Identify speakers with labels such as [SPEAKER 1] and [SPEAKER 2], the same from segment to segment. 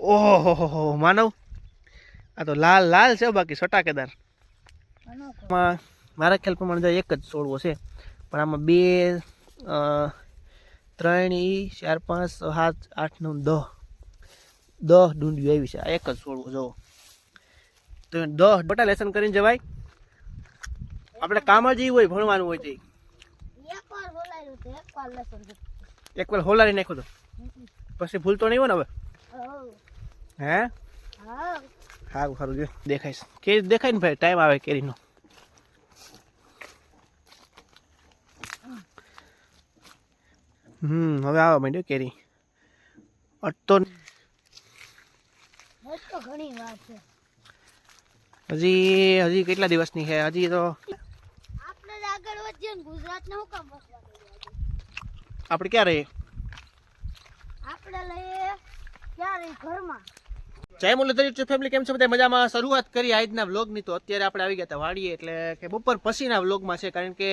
[SPEAKER 1] ઓહો માનવ? આ તો લાલ લાલ છે બાકી સટાકેદાર. મારા ખ્યાલ પ્રમાણે એક જ છોડવો છે. પણ આમાં બે ત્રણ ઈ ચાર પાંચ સાત આઠ નવ દહ. દહ ડુંડિયું આવી છે. આ એક જ છોડવો જો તો દહ બટા લેસન કરીને જવાય. આપણે કામ જ એવું હોય ભણવાનું હોય તે.
[SPEAKER 2] એક વાર
[SPEAKER 1] હોલારી નાખો તો. પછી ભૂલતો નહીં હોય ને હવે? હે?
[SPEAKER 2] હા
[SPEAKER 1] સારું સારું જો દેખાઈશ. કેરી દેખાય ને ભાઈ ટાઈમ આવે કેરીનો. હમ હવે આવવા માંડ્યો કેરી. અટતો
[SPEAKER 2] હજી
[SPEAKER 1] હજી કેટલા દિવસની છે? હજી તો
[SPEAKER 2] આપણે જ આગળ વધીએ ને ગુજરાતને શું કામ વસવા દઈએ?
[SPEAKER 1] આપણે ક્યાં રહીએ?
[SPEAKER 2] આપણે લઈએ ક્યારે ઘરમાં.
[SPEAKER 1] જય મુરલીધર યુટ્યુબ ફેમિલી કેમ છે બધા? મજામાં? શરૂઆત કરી આજના વ્લોગની તો અત્યારે આપણે આવી ગયા હતા વાડીએ, એટલે કે બપોર પછીના વ્લોગમાં છે, કારણ કે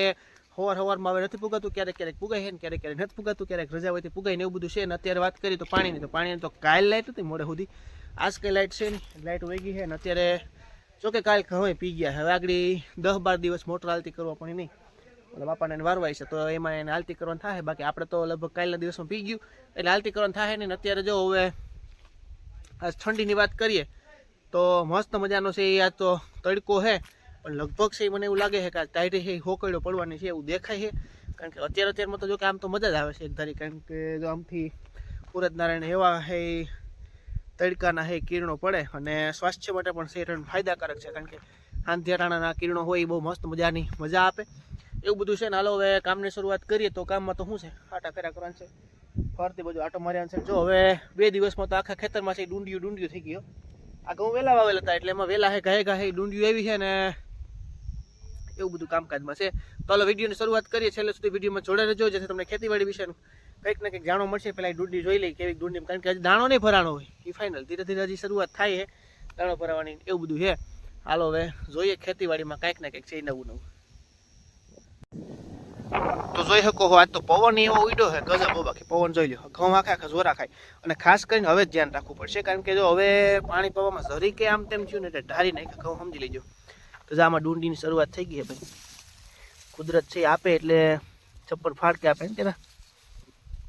[SPEAKER 1] હવાર હવારમાં હવે નથી પુગાતું, ક્યારેક ક્યારેક પુગાય છે ને ક્યારેક ક્યારેક નથી પુગાતું, ક્યારેક રજા હોય પુગાય ને એવું બધું છે ને અત્યારે વાત કરી તો પાણીની તો પાણીની તો કાલ લાઇટ હતી મોડે સુધી. આજ કઈ લાઇટ છે ને લાઇટ વહી ગઈ છે ને અત્યારે જોકે કાલ હવે પી ગયા હવે આગળ દસ બાર દિવસ મોટર હાલતી કરવા પણ નહીં. એટલે બાપાને વારવાય છે, તો એમાં એને હાલતી કરવાનું થાય. બાકી આપણે તો લગભગ કાલના દિવસમાં પી ગયું. એટલે હાલતી કરવાનું થાય ને અત્યારે જો હવે આજ ઠંડીની વાત કરીએ, તો મસ્ત મજાનો છે એ આ તો તડકો છે. પણ લગભગ છે મને એવું લાગે છે કે આ ટાઈટે છે હોકળો પડવાની છે એવું દેખાય છે. કારણ કે અત્યારે અત્યારમાં તો જો કે આમ તો મજા જ આવે છે એક ધારી, કારણ કે જો આમથી નારાયણ એવા હે તડકાના હે કિરણો પડે અને સ્વાસ્થ્ય માટે પણ શરીર ફાયદાકારક છે. કારણ કે આંધિયાટાણાના કિરણો હોય એ બહુ મસ્ત મજાની મજા આપે. એવું બધું છે ને હાલો હવે કામની શરૂઆત કરીએ તો કામમાં તો શું છે? આટા ફેરા કરવાનું છે. ફરતી બધું આટો માર્યા છે. જો હવે બે દિવસમાં તો આખા ખેતરમાં છે ડુંડિયું ડુંડિયું થઈ ગયો. આ ઘઉં વહેલા વાવેલા હતા એટલે એમાં વહેલા હે ગાય ગાય ડુંડિયું આવી છે ને એવું બધું કામકાજમાં છે. તો હાલો વિડીયોની શરૂઆત કરીએ. છેલ્લે સુધી વિડીયોમાં જોડે રહેજો. જેથી તમને ખેતીવાડી વિશેનું કંઈક ને કંઈક જાણવા મળશે. પહેલાં ડુંડી જોઈ લઈ કેવી ડુંડી કારણ કે હજી દાણો નહીં ભરાણો હોય. એ ફાઇનલ ધીરે ધીરે હજી શરૂઆત થાય છે. દાણો ભરાવાની એવું બધું છે. હાલો હવે જોઈએ ખેતીવાડીમાં કંઈક ને કંઈક છે નવું નવું. તો જોઈ શકો આજ તો પવન એવો ઉડ્યો છે, ગજબ બાકી પવન જોઈ લો ઘઉં આખા આખા જોરા ખાય. અને ખાસ કરીને હવે ધ્યાન રાખવું પડશે, કારણ કે જો હવે પાણી પવામાં ઝરી કે આમ તેમ થયું ને એટલે ઢારી નાખે ઘઉં સમજી લેજો. તો આમાં ડુંડીની શરૂઆત થઈ ગઈ ભાઈ. કુદરત છે આપે એટલે ચપ્પલ ફાટકે આપે ને. તેના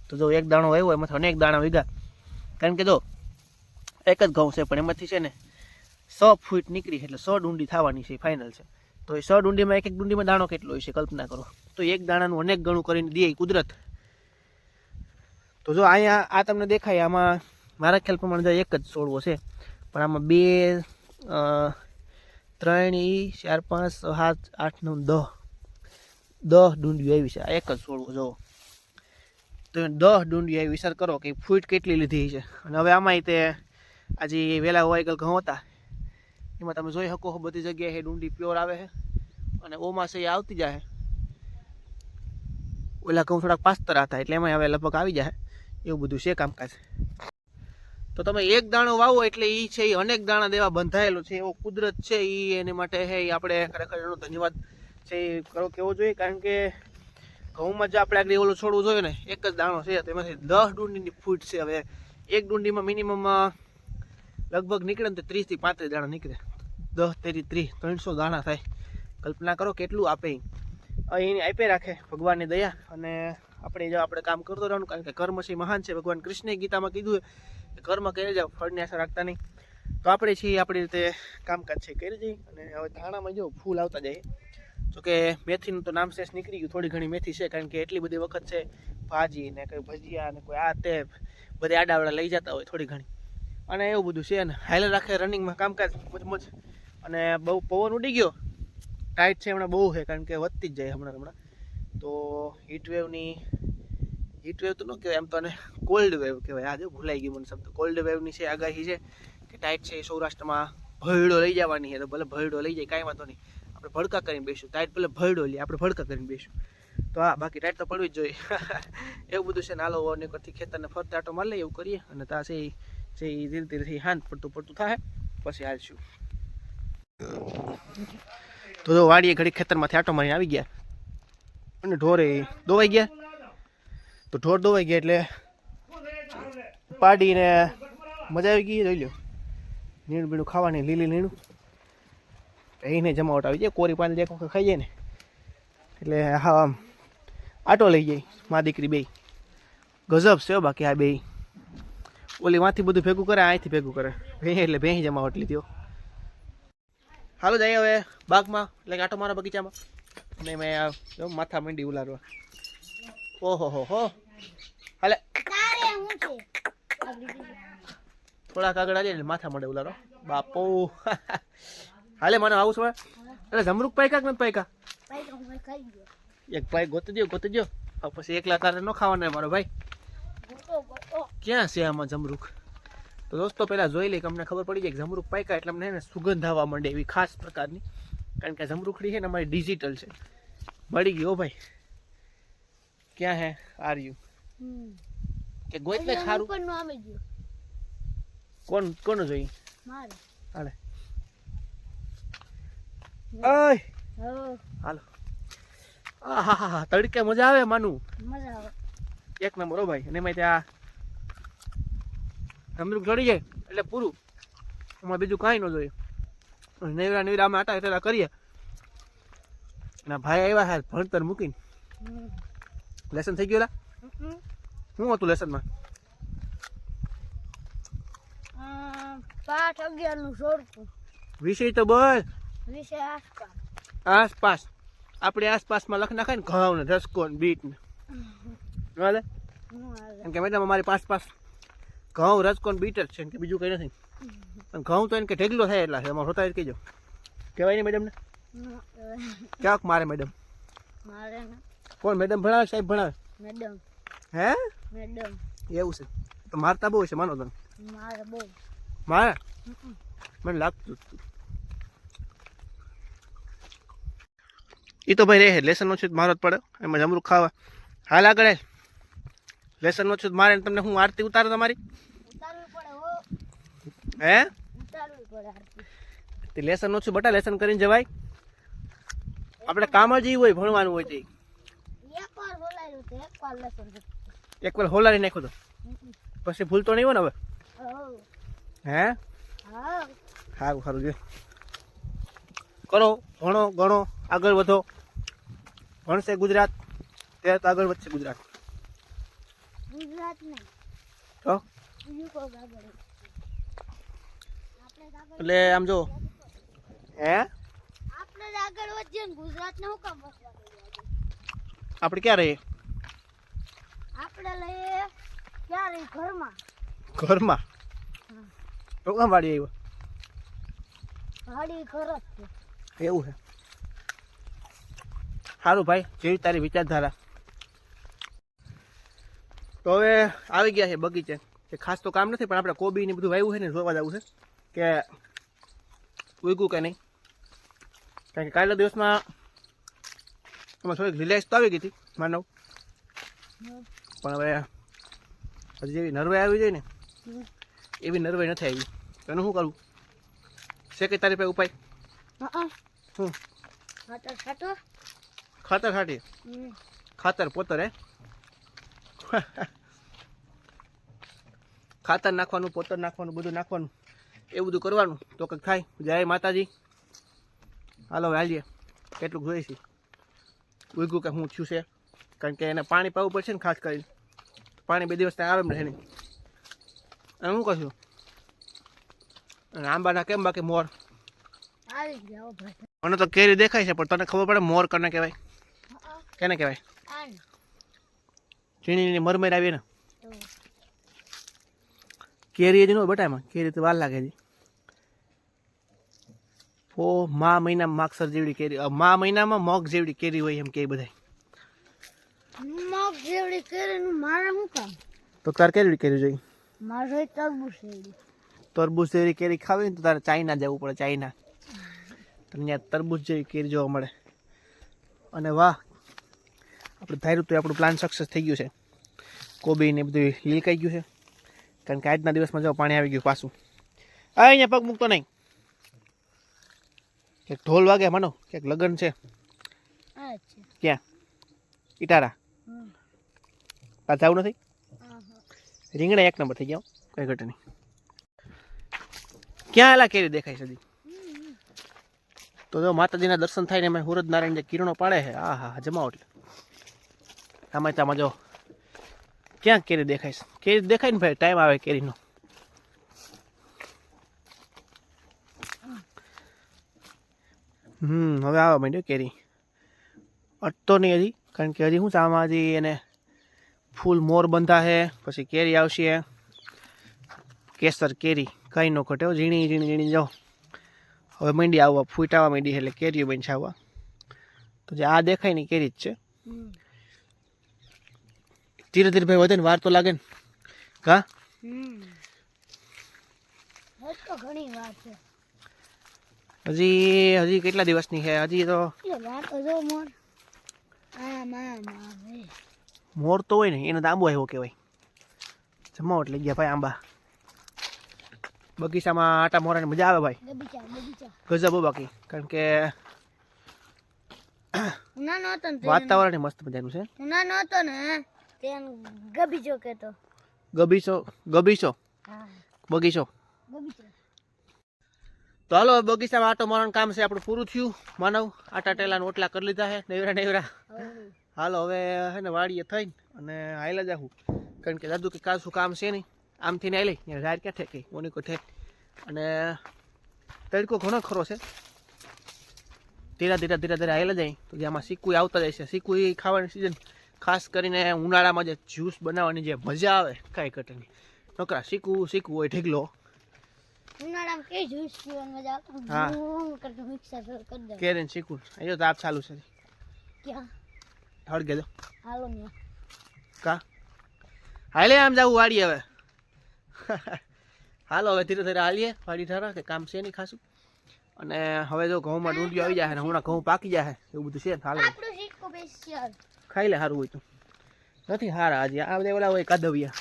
[SPEAKER 1] તો જો એક દાણો આવ્યો, એમાંથી અનેક દાણા વીગા કારણ કે જો એક જ ઘઉં છે, પણ એમાંથી છે ને સો ફૂટ નીકળી એટલે સો ડુંડી થવાની છે ફાઇનલ છે. તો એ સો ડુંડીમાં એક એક ડુંડીમાં દાણો કેટલો હોય છે, કલ્પના કરો. તો એક દાણાનું અનેક ગણું કરીને દે કુદરત. તો જો અહીંયા આ તમને દેખાય, આમાં મારા ખ્યાલ પ્રમાણે જો એક જ છોડવો છે. પણ આમાં બે ત્રણ ચાર, પાંચ સાત, આઠ, નવ, દહ. દહ ડુંડીઓ આવી છે, આ એક જ છોડવો જો તો દહ ડુંડીઓ આવી, વિચાર કરો કે ફૂટ કેટલી લીધી છે. અને હવે આમાંય તે આજે વહેલા વાયગલ ઘઉં હતા. એમાં તમે જોઈ શકો છો બધી જગ્યાએ ડુંડી પ્યોર આવે છે અને ઓમાસ એ આવતી જાય ઓલા ઘઉં થોડાક પાસ્તરા હતા એટલે એમાં હવે લગભગ આવી જાય એવું બધું છે કામકાજ. તો તમે એક દાણો વાવો એટલે એ છે એ અનેક દાણા દેવા બંધાયેલો છે. એવો કુદરત છે એ એની માટે છે એ આપણે ખરેખર એનો ધન્યવાદ છે એ કરો કેવો જોઈએ કારણ કે ઘઉંમાં જે આપણે આગળ ઓલું છોડવું જોઈએ ને. એક જ દાણો છે તેમાંથી દસ ડુંડીની ફૂટ છે. હવે એક ડુંડીમાં મિનિમમ લગભગ નીકળે ને તો ત્રીસથી પાંત્રીસ દાણા નીકળે. દસ તેરી ત્રીસ ત્રણસો દાણા થાય. કલ્પના કરો કેટલું આપે એની આપે રાખે, ભગવાનની દયા. અને આપણે જો આપણે કામ કરતો રહેવાનું, કારણ કે કર્મ છે મહાન છે. ભગવાન કૃષ્ણે ગીતામાં કીધું કે કર્મ કરી જાઓ ફળની આશા રાખતા નહીં. તો આપણે છીએ આપણી રીતે કામકાજ છે કરી જઈએ અને હવે ધાણામાં જો ફૂલ આવતા જાય. જો કે મેથીનું તો નામ શેષ નીકળી ગયું, થોડી ઘણી મેથી છે, કારણ કે એટલી બધી વખત છે ભાજી ને કોઈ ભજીયા ને કોઈ આ તે બધે આડાવડા લઈ જતા હોય થોડી ઘણી. અને એવું બધું છે ને. હાઈલ રાખે રનિંગમાં કામકાજ મોજ મોજ અને બહુ પવન ઉડી ગયો. ટાઈટ છે હમણાં બહુ છે, કારણ કે વધતી જ જાય હમણાં હમણાં. તો હીટવેવની વેવની હીટ વેવ તો ન કહેવાય, એમ તો અને કોલ્ડ વેવ કહેવાય. આજે ભૂલાઈ ગયું મને શબ્દ કોલ્ડ વેવની છે આગાહી છે કે ટાઈટ છે એ સૌરાષ્ટ્રમાં ભરડો લઈ જવાની છે. તો ભલે ભરડો લઈ જાય, કાંઈ વાંધો નહીં. આપણે ભડકા કરીને બેસું. ટાઈટ ભલે ભરડો લઈએ આપણે ભડકા કરીને બેસું. તો હા, બાકી ટાઈટ તો પડવી જ જોઈએ. એવું બધું છે નાલો અને કરતી ખેતરને ફરતે આટો મારી લઈએ, એવું કરીએ. અને ત્યાં છે એ ધીરે ધીરે હાંત પડતું પડતું થાય પછી હાલશું. તો જો વાડીએ ઘડી ખેતરમાંથી આટો મારીને આવી ગયા. અને ઢોરે દોવાઈ ગયા. તો ઢોર દોવાઈ ગયા એટલે પાડીને મજા આવી ગઈ. જોઈ લો નીણું બીણું ખાવાની લીલી નીણું. એને જમાવટ આવી જાય. કોરી પાણી એક વખત ખાઈ જાય ને. એટલે હા, આમ આટો લઈ જાય મા દીકરી બે ગજબ છે બાકી આ બે ઓલી વાંથી બધું ભેગું કરે અહીંથી ભેગું કરે. ભેં એટલે ભેં જમાવટ લીધી. હાલો જઈએ હવે બાગમાં, એટલે આટો મારા બગીચામાં. ને મેં માથા મંડી ઉલારવા. ઓહો, હો હો. હાલે. થોડાક આગળ આવીએ એટલે માથા મળે ઉલારો. બાપો. હાલે, મને આવું છું એટલે જમરૂક પાયકા કે પાયકા? એક ભાઈ ગોતી દો ગોતી દો પછી એકલા તારે ન ખાવાના મારો ભાઈ. ક્યાં છે આમાં જમરૂક? તો દોસ્તો પહેલાં જોઈ લઈ કે અમને ખબર પડી જાય કે જમરૂક પાક્યા એટલે અમને સુગંધ આવવા માંડે એવી ખાસ પ્રકારની. કારણ કે જમરૂખડી છે ને અમારી ડિજિટલ છે. મળી ગઈ ઓ ભાઈ. ક્યાં હે? આર યુ કે ગોત ને ખારું?
[SPEAKER 2] ગયો.
[SPEAKER 1] કોણ કોનું જોઈ?
[SPEAKER 2] મારે.
[SPEAKER 1] હાલે. ઓય! હાલો. આહા તડકે મજા આવે માનું.
[SPEAKER 2] મજા આવે.
[SPEAKER 1] એક નંબર ઓ ભાઈ. અને એમાં ત્યાં અમૃત ચડી જાય એટલે પૂરું. એમાં બીજું કાંઈ ન જોઈએ. નેવરા નેવરા અમે આટા એટલા કરીએ. અને ભાઈ આવ્યા હાલ ભણતર મૂકીને. લેસન થઈ ગયું લા શું હતું લેસનમાં
[SPEAKER 2] પાઠ અગિયારનું
[SPEAKER 1] વિષય તો બોલ.
[SPEAKER 2] વિષય આસપાસ.
[SPEAKER 1] આસપાસ. આપણે આસપાસમાં લખ નાખાય ને ઘઉં ને રસકો ને બીટ ને હાલે કેમ કે મેડમ અમારી પાસ પાસ ઘઉં રસકો બીટર છે કે બીજું કંઈ નથી. પણ ઘઉં તો એને કે ઢેગલો થાય એટલા છે એમાં હોતા કહેજો. કહેવાય નહીં મેડમને ક્યાંક મારે મેડમ કોણ મેડમ ભણાવે સાહેબ ભણાવે?
[SPEAKER 2] મેડમ.
[SPEAKER 1] હે?
[SPEAKER 2] મેડમ.
[SPEAKER 1] એવું છે. તો મારતા બહુ છે માનો તને
[SPEAKER 2] મારે બહુ.
[SPEAKER 1] મારે? મને લાગતું એ તો ભાઈ રહે લેસન ઓછું મારો જ પડે. એમાં જમરૂ ખાવા. હાલ આગળ હાલ. લેસન ઓછું મારે તમને હું આરતી ઉતારો તમારી?
[SPEAKER 2] હે?
[SPEAKER 1] તે લેસન ઓછું બટા લેસન કરીને જવાય. આપણે કામ જ હોય ભણવાનું હોય તે.
[SPEAKER 2] એક વાર છે
[SPEAKER 1] હોલારી નાખો તો. પછી ભૂલતો નહીં હોય ને હવે? હે?
[SPEAKER 2] હા
[SPEAKER 1] સારું સારું છે કરો ભણો ગણો આગળ વધો. ભણશે ગુજરાત ત્યારે તો આગળ વધશે ગુજરાત.
[SPEAKER 2] ગુજરાત નહીં.
[SPEAKER 1] તો
[SPEAKER 2] બીજું કોઈ આગળ આપણે જ આગળ
[SPEAKER 1] એટલે આમ જો. હે?
[SPEAKER 2] આપણે આગળ વધીએ ને ગુજરાતને હું કામ
[SPEAKER 1] આપણે ક્યાં રહીએ?
[SPEAKER 2] આપણે લઈએ ક્યારે ઘરમાં.
[SPEAKER 1] ઘરમાં? તો કામ વાડી આવ્યો.
[SPEAKER 2] વાડી ઘર જ છે.
[SPEAKER 1] એવું છે. સારું ભાઈ જેવી તારી વિચારધારા. તો હવે આવી ગયા છે બગીચે. ખાસ તો કામ નથી પણ આપણે કોબી ને બધું વાવ્યું છે ને જોવા જવું છે. કે ઉગ્યું કે નહીં? કારણ કે કાલના દિવસમાં એમાં થોડીક રિલેક્સ તો આવી ગઈ હતી માનવ. પણ હવે હજી જેવી નર્વે આવી જાય ને એવી નર્વે નથી આવી. તો એનું શું કરવું? છે કે તારી પાસે ઉપાય?
[SPEAKER 2] હા
[SPEAKER 1] શું
[SPEAKER 2] ખાતર ખાતો?
[SPEAKER 1] ખાતર ખાટી. ખાતર પોતર હે? ખાતર નાખવાનું પોતર નાખવાનું બધું નાખવાનું. એ બધું કરવાનું. તો કંઈક થાય. જય માતાજી. હાલો હાલીએ. કેટલું જોઈશું છે? ઉગ્યું કે હું થયું છે? કારણ કે એને પાણી પાવું પડશે ને ખાસ કરીને. પાણી બે દિવસ ત્યાં આવે એમ રહે નહીં. અને હું કહું અને આંબાના કેમ બાકી મોર? મને તો કેરી દેખાય છે પણ તને ખબર પડે મોર કને કહેવાય? કેને કહેવાય? ચીણીની મરમેર આવી ને. કેરી જ નો હોય બટામાં? કેરી તો વાર લાગે છે. ઓ મા મહિનામાં માગસર જેવડી કેરી મા મહિનામાં મગ જેવડી કેરી હોય એમ કે બધા
[SPEAKER 2] મગ જેવડી કરીને મારે શું કામ?
[SPEAKER 1] તો તાર કેવી કેરી જોઈ?
[SPEAKER 2] મારે તરબૂચ જેવડી.
[SPEAKER 1] તરબૂચ જેવી કેરી ખાવી તો તારે ચાઇના જવું પડે ચાઇના તને ત્યાં તરબૂચ જેવી કેરી જોવા મળે. અને વાહ આપણે ધાર્યું તો આપણું પ્લાન સક્સેસ થઈ ગયું છે. કોબી ને બધું લીલકાઈ ગયું છે. કારણ કે આજના દિવસમાં જો પાણી આવી ગયું પાછું. આ અહીંયા પગ મૂકતો નહીં. ક્યાંક ઢોલ વાગે માનો ક્યાંક લગ્ન છે. ક્યાં? ઇટારા આ જવું નથી? રીંગણા એક નંબર થઈ ગયા. કઈ ઘટે નહીં. ક્યાં એલા કેરી દેખાય સદી તો જો માતાજીના દર્શન થાય ને એમાં નારાયણ જે કિરણો પાડે છે આ હા જમાવો એટલે આમાં તામાં જો ક્યાં કેરી દેખાય કેરી દેખાય ને ભાઈ ટાઈમ આવે કેરીનો. હમ હવે આવવા માંડ્યો કેરી. અટતો નહીં હજી કારણ કે હજી શું આમાં હજી એને ફૂલ મોર બંધા છે પછી કેરી આવશે. કેસર કેરી કઈ નો હો, ઝીણી ઝીણી ઝીણી જાઓ. હવે મંડી આવવા ફૂટાવા માંડી એટલે કેરીઓ બનશે આવવા. તો જે આ દેખાય ને કેરી જ છે. ધીરે ધીરે ભાઈ વધે ને વાર તો લાગે ને. કા.
[SPEAKER 2] હજ
[SPEAKER 1] હજી કેટલા દિવસની છે? હજી તો
[SPEAKER 2] મોર.
[SPEAKER 1] તો હોય ને એને તો આંબો આવ્યો કહેવાય. જમાવટ લઈ ગયા ભાઈ આંબા. બગીચામાં આટા મોરાની મજા આવે ભાઈ. ગજબ બાકી. કારણ કે વાતાવરણ મસ્ત મજાનું છે.
[SPEAKER 2] ઉના હતો ને તેન ગબીચો કેતો
[SPEAKER 1] ગબીચો ગબીચો બગીચો.
[SPEAKER 2] બગીચો.
[SPEAKER 1] તો હાલો બગીચામાં આટો મારવાનું કામ છે આપણું પૂરું થયું. માનવ આટા ટેલા ઓટલા કરી લીધા છે. નેવરા નેવરા. હાલો હવે હે ને વાડીએ થઈને અને હાઈલા જાહું. કારણ કે દાદુ કે કાશું કામ છે નહીં. આમથી ને લઈ ત્યાં ઝાડ ક્યાં ઠેકી? મોની કોઈ ઠેક. અને તડકો ઘણો ખરો છે. ધીરા ધીરા ધીરા ધીરા હાઈલા જાય. તો જે આમાં સિક્કુઈ આવતા જાય છે. સિક્કુઈ ખાવાની સિઝન ખાસ કરીને ઉનાળામાં જે જ્યુસ બનાવવાની જે મજા આવે કાંઈ કટની નકરા શીખવું શીખવું હોય ઢીકલો.
[SPEAKER 2] ઉનાળામાં કઈ જ્યુસ પીવાની મજા આવતી
[SPEAKER 1] હા.
[SPEAKER 2] બૂમ કરતું મિક્સર કરી દે
[SPEAKER 1] કેરીને શીખવું. અહીંયા તો આપ ચાલુ છે.
[SPEAKER 2] ક્યાં?
[SPEAKER 1] હળગે દો.
[SPEAKER 2] હાલો ને.
[SPEAKER 1] કા? હાલે આમ જવું વાડી હવે. હાલો હવે ધીરે ધીરે હાલીએ. વાડી ઠરા કે કામ છે નહીં ખાસું. અને હવે જો ઘઉંમાં ડુંડિયો આવી જાય ને હમણાં ઘઉં પાકી જાય એવું બધું છે હાલો. ખાઈ લે સારું હોય તો. નથી હારા હજી. આ બધા ઓલા હોય કાદવિયા.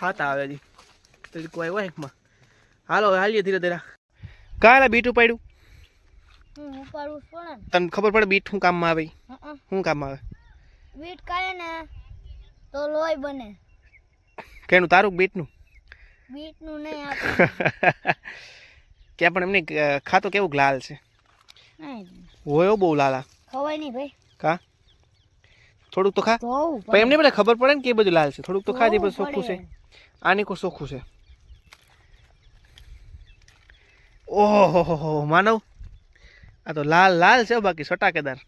[SPEAKER 1] ખાતા આવે હજી. તરીકો કોઈ હોય એકમાં. હાલો હાલીએ ધીરે ધીરે. કાલે બીટ ઉપાડ્યું? તને ખબર પડે બીટ શું કામમાં આવે? શું કામમાં આવે?
[SPEAKER 2] બીટ ખાય ને તો લોહી બને.
[SPEAKER 1] કેનું તારું બીટનું?
[SPEAKER 2] બીટનું નહીં
[SPEAKER 1] ક્યાં પણ એમને ખાતો કેવું લાલ છે? હોય બહુ લાલા.
[SPEAKER 2] ખવાય નહીં ભાઈ.
[SPEAKER 1] કા? થોડુંક તો ખા
[SPEAKER 2] ધોવું
[SPEAKER 1] પણ એમને બધા ખબર પડે ને કે એ બધું લાલ છે થોડુંક તો ખાજે બધું
[SPEAKER 2] ધોવું
[SPEAKER 1] ચોખ્ખું છે
[SPEAKER 2] પડે.
[SPEAKER 1] આની કોઈ ચોખ્ખું છે ઓહો હો હો માનવ આ તો લાલ લાલ છે હો બાકી સટાકેદાર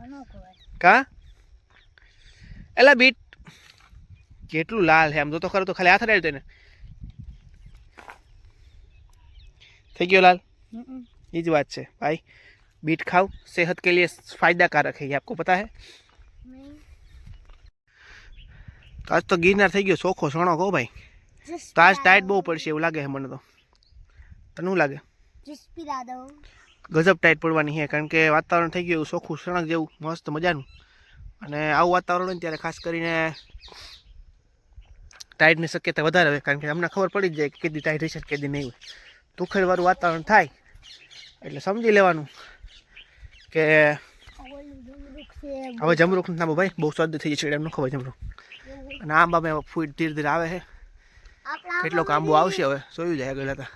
[SPEAKER 2] ન ખવાય
[SPEAKER 1] કા એલા બીટ કેટલું લાલ છે આમ જો તો ખરો તો ખાલી હાથ રેડ તેને થઈ ગયો લાલ
[SPEAKER 2] હમ,
[SPEAKER 1] ये जो बात है भाई बीट खाओ सेहत के लिए फायदाकारक है ये आपको पता है
[SPEAKER 2] નહીં
[SPEAKER 1] તો આજ તો ગિરનાર થઈ ગયો ચોખ્ખો સણો કહો ભાઈ. તો આજ ટાઈટ બહુ પડશે એવું લાગે છે મને તો. તને શું લાગે? ગજબ ટાઈટ પડવાની છે કારણ કે વાતાવરણ થઈ ગયું એવું ચોખ્ખું સણક જેવું મસ્ત મજાનું. અને આવું વાતાવરણ હોય ત્યારે ખાસ કરીને ટાઈટની શક્યતા વધારે હોય કારણ કે અમને ખબર પડી જ જાય કે કેદી ટાઈટ રહેશે કેદી નહીં હોય. તુખેડવાળું વાતાવરણ થાય એટલે સમજી લેવાનું કે હવે જમરૂખ ના ભાઈ બહુ સ્વાદ થઈ જશે એમ ન ખબર જમરૂખ અને આંબા મેં ફૂટ ધીરે ધીરે આવે છે. કેટલો આંબો આવશે હવે જોયું જાય આગળ હતા